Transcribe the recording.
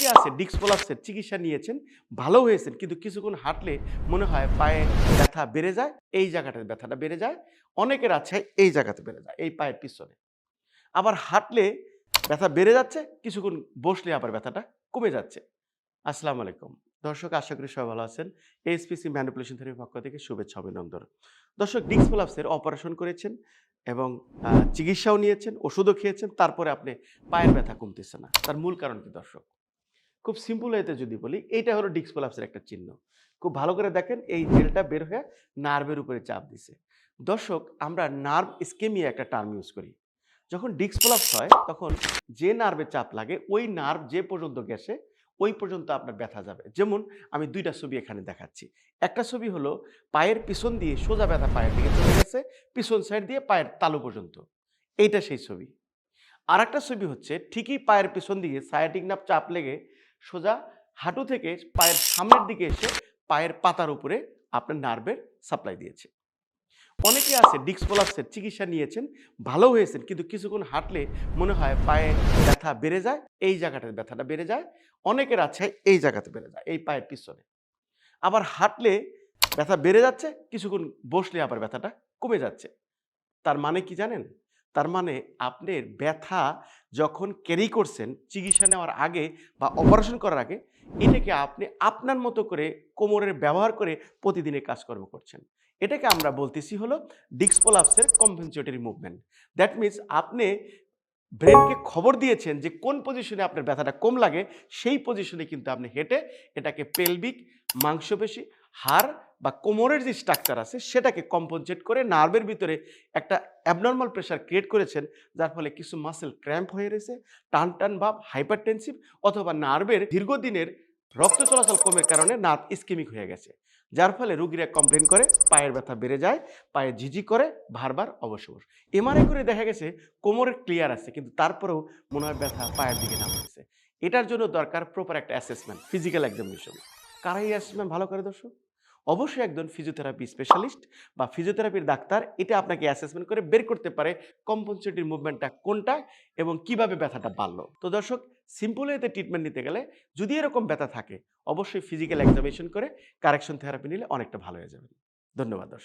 অনেকেই আছে ডিক্স প্রলাপসের চিকিৎসা নিয়েছেন ভালো হয়েছেন, কিন্তু কিছুক্ষণ হাঁটলে মনে হয় পায়ে ব্যথা বেড়ে যায়, এই জায়গাটার ব্যথাটা বেড়ে যায়। অনেকের আছে এই জায়গাতে বেড়ে যায়, এই পায়ের পিছনে। আবার হাঁটলে ব্যথা বেড়ে যাচ্ছে, কিছুক্ষণ বসলে আবার ব্যথাটা কমে যাচ্ছে। আসসালামু আলাইকুম। দর্শক, আশা করি সবাই ভালো আছেন। এসপিসি ম্যানিপুলেশন থেরাপির পক্ষ থেকে শুভেচ্ছা, অভিনন্দন। দর্শক ডিক্স প্রলাপসের অপারেশন করেছেন এবং চিকিৎসাও নিয়েছেন, ওষুধও খেয়েছেন, তারপরে আপনি পায়ের ব্যথা কমতেছে না। তার মূল কারণ কি দর্শক? খুব সিম্পল এতে যদি বলি, এইটা হলো ডিক্স প্রলাপসের একটা চিহ্ন। খুব ভালো করে দেখেন, এই জেলটা বের হয়ে নার্ভের উপরে চাপ দিছে। দর্শক, আমরা নার্ভ স্কেমিয়া একটা টার্ম ইউজ করি। যখন ডিক্স প্রলাপস হয়, তখন যে নার্ভে চাপ লাগে, ওই নার্ভ যে পর্যন্ত গেছে, ওই পর্যন্ত আপনার ব্যথা যাবে। যেমন, আমি দুইটা ছবি এখানে দেখাচ্ছি। একটা ছবি হলো, পায়ের পিছন দিয়ে সোজা ব্যথা পায়ের দিকে চলে গেছে, পিছন সাইড দিয়ে পায়ের তালু পর্যন্ত। এইটা সেই ছবি। আর একটা ছবি হচ্ছে, ঠিকই পায়ের পিছন দিকে সায়াটিক নাপ চাপ লেগে সোজা হাঁটু থেকে পায়ের সামনের দিকে এসে পায়ের পাতার উপরে আপনার নার্ভের সাপ্লাই দিয়েছে। অনেকে আছে ডিক্স প্রলাপসের চিকিৎসা নিয়েছেন, ভালো হয়েছেন, কিন্তু কিছুক্ষণ হাঁটলে মনে হয় পায়ে ব্যথা বেড়ে যায়, এই জায়গাটাতে ব্যথাটা বেড়ে যায়। অনেকের আছে, এই জায়গাতে বেড়ে যায়, এই পায়ের পিছনে। আবার হাঁটলে ব্যথা বেড়ে যাচ্ছে, কিছুক্ষণ বসলে আবার ব্যথাটা কমে যাচ্ছে। তার মানে কি জানেন? তার মানে আপনার ব্যথা যখন ক্যারি করছেন, চিকিৎসা নেওয়ার আগে বা অপারেশন করার আগে, এটাকে আপনি আপনার মতো করে কোমরের ব্যবহার করে প্রতিদিনের কাজকর্ম করছেন। এটাকে আমরা বলতেছি হলো ডিক্সপোলাপসের কম্পেনসেটরি মুভমেন্ট দ্যাট মিন্স আপনি ব্রেনকে খবর দিয়েছেন যে কোন পজিশনে আপনার ব্যথাটা কম লাগে, সেই পজিশনে কিন্তু আপনি হেঁটে এটাকে পেলভিক মাংসপেশি, হাড় বা কোমরের যে স্ট্রাকচার আছে, সেটাকে কম্পনসেট করে নার্ভের ভিতরে একটা অ্যাবনর্মাল প্রেশার ক্রিয়েট করেছেন, যার ফলে কিছু মাসেল ক্র্যাম্প হয়ে রয়েছে টান টান ভাব হাইপারটেনসিভ অথবা নার্ভের দীর্ঘদিনের রক্ত চলাচল কমের কারণে নার্ভ ইস্কেমিক হয়ে গেছে, যার ফলে রুগীরা কমপ্লেন করে, পায়ের ব্যথা বেড়ে যায়, পায়ে ঝিঝি করে, বারবার অবসর। এমআরআই করে দেখা গেছে কোমরের ক্লিয়ার আছে, কিন্তু তারপরেও মনে হয় ব্যথা পায়ের দিকে নামতেছে এটার জন্য দরকার প্রপার একটা অ্যাসেসমেন্ট ফিজিক্যাল এক্সামিনেশন কারা এই অ্যাসেসমেন্ট ভালো করে দর্শক? অবশ্যই একজন ফিজিওথেরাপি স্পেশালিস্ট বা ফিজিওথেরাপির ডাক্তার এটা আপনাকে অ্যাসেসমেন্ট করে বের করতে পারে কম্পনসেটিভ মুভমেন্টটা কোনটা এবং কীভাবে ব্যথাটা বাড়লো। তো দর্শক সিম্পল এতে ট্রিটমেন্ট নিতে গেলে যদি এরকম ব্যথা থাকে, অবশ্যই ফিজিক্যাল এক্সামিনেশন করে কারেকশন থেরাপি নিলে অনেকটা ভালো হয়ে যাবে। ধন্যবাদ